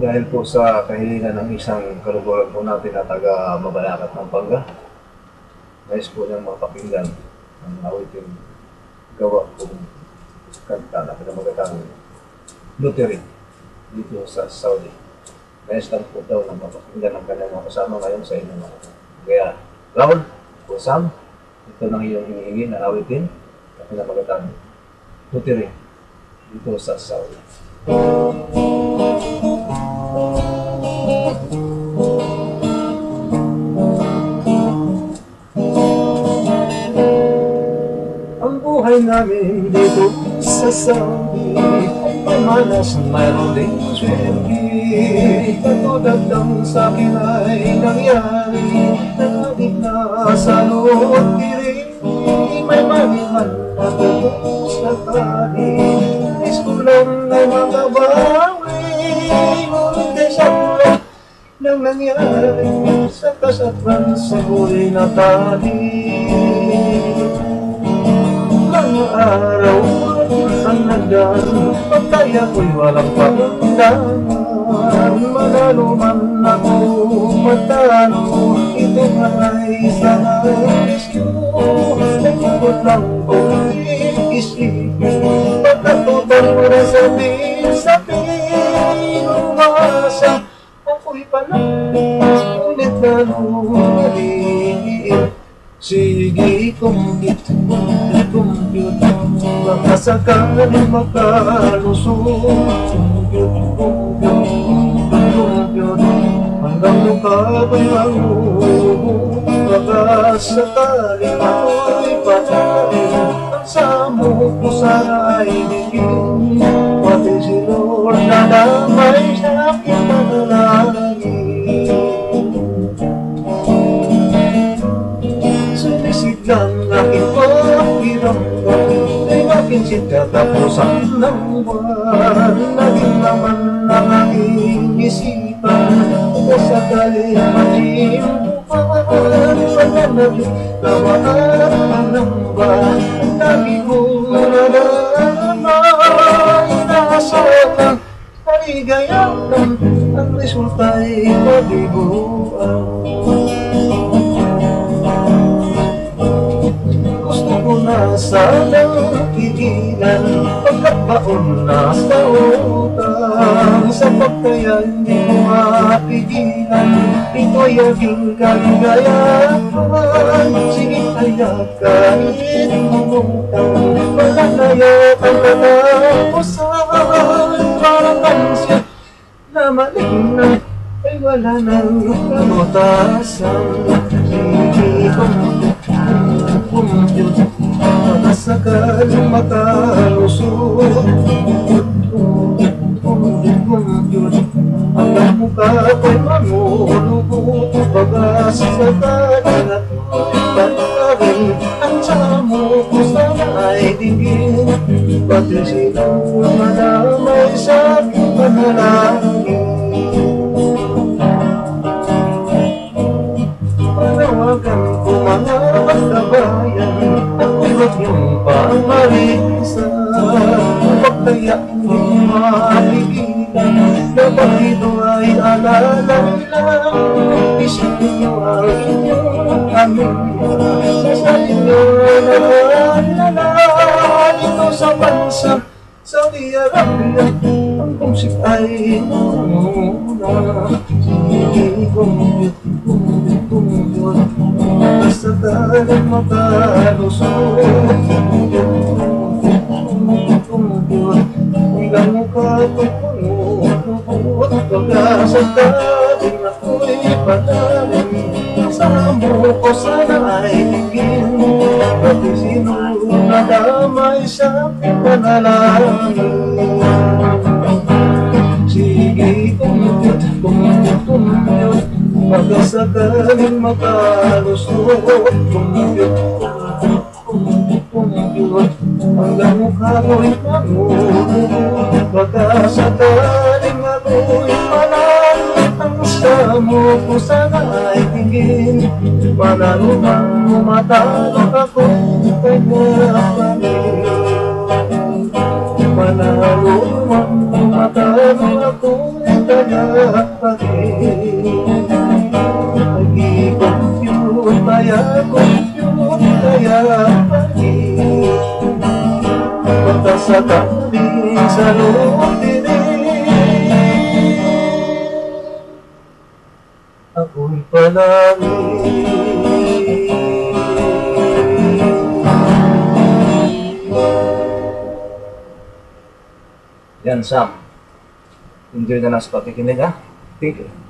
Dahil po sa kahilingan ng isang kaluguran po natin na taga Mabalacat ng Panga, nais po niyang mapakinggan ang awitin gawa kong kanta na pinamagatang Lutheran dito sa Saudi. Nais lang po daw na mapakinggan ang kanyang mga kasama ngayon sa inyong mga. Kaya, Raul, o Sam, ito nang iyong hinihingi na awitin na pinamagatang Lutheran dito sa Saudi. Ang namin dito sa Saudi Ay malas mayroon ding swerte Katulad ng sa akin ay nangyari Na di na sa loob kiri May maniman patapos na tali Nais ko lang na makabawi. Ngunit ay sakla nang nangyari Sa kasatran sa huli na tali mga araw ang nagdaan Pagkay ako'y walang pagdaman Manalo man ako matalo Ito ay sa rescue Nagkakot lang kong isipin Pagkatutang mo na sabihin Sabihin umasa Ako'y palang Ngunit nanungaling Sige, compute, compute Baka sakaling makalusot Compute, compute, compute Hanggang mukha ko'y manguho Baka sakaling ako'y patayin Ang samo ko sana ay digin Lang aking pakiramdam Ay aking katapusan ng buwan. Naging naman ang aking isipan Kung sakali magimpupan Pananabing lawaan panamba Ang lagi kong nalaman Inasa lang kaligayahan Ang resulta'y pagiguan Gusto tigilan Pagkabaon na sa utang Sa pagkaya hindi ko mapigilan Ito'y aking kaligayahan Sige kaya kahit umutang Malanayat ang katapusan. Para kang siya na malignan ay wala nang kamutasan Hindi ko compute Baka sakaling makalusot Compute, compute Ang mukha ko'y mamulugot Baka sakaling ako'y patarin Ang samo ko sana ay digin Pati sino madamay sa aking panalangin Panawagan ko mga kabayan Ako'y huwag niyong pamalisan Pagkaya hindi mapigilan Dapat ito ay alala lang Isipin niyo ang inyong pamilya Sa inyo na Ito sa bansa Saudi Arabia Ang musik ay muna Sige kong kumbiyot Basta talang makalusot mo ko sana ay tingin Pati sino na damay sa panalangin. Sige, kumutut, kumutut, kumutut Baka sakaling makalusot. Kumutut, kumutut, kumutut Hanggang mukha ko'y mamulot Baka sakaling ako'y manalo Samo ko sana ay tingin Manalo man umatalo ako Kanya pamilya. Manalo man umatalo ako kaya pa rin Nag-i-compute, kaya compute, kaya pa rin Punta sa tabi, sa loob Ako'y palangin Yan, Sam. Enjoy na lang sa pakikinig, ha? Thank you.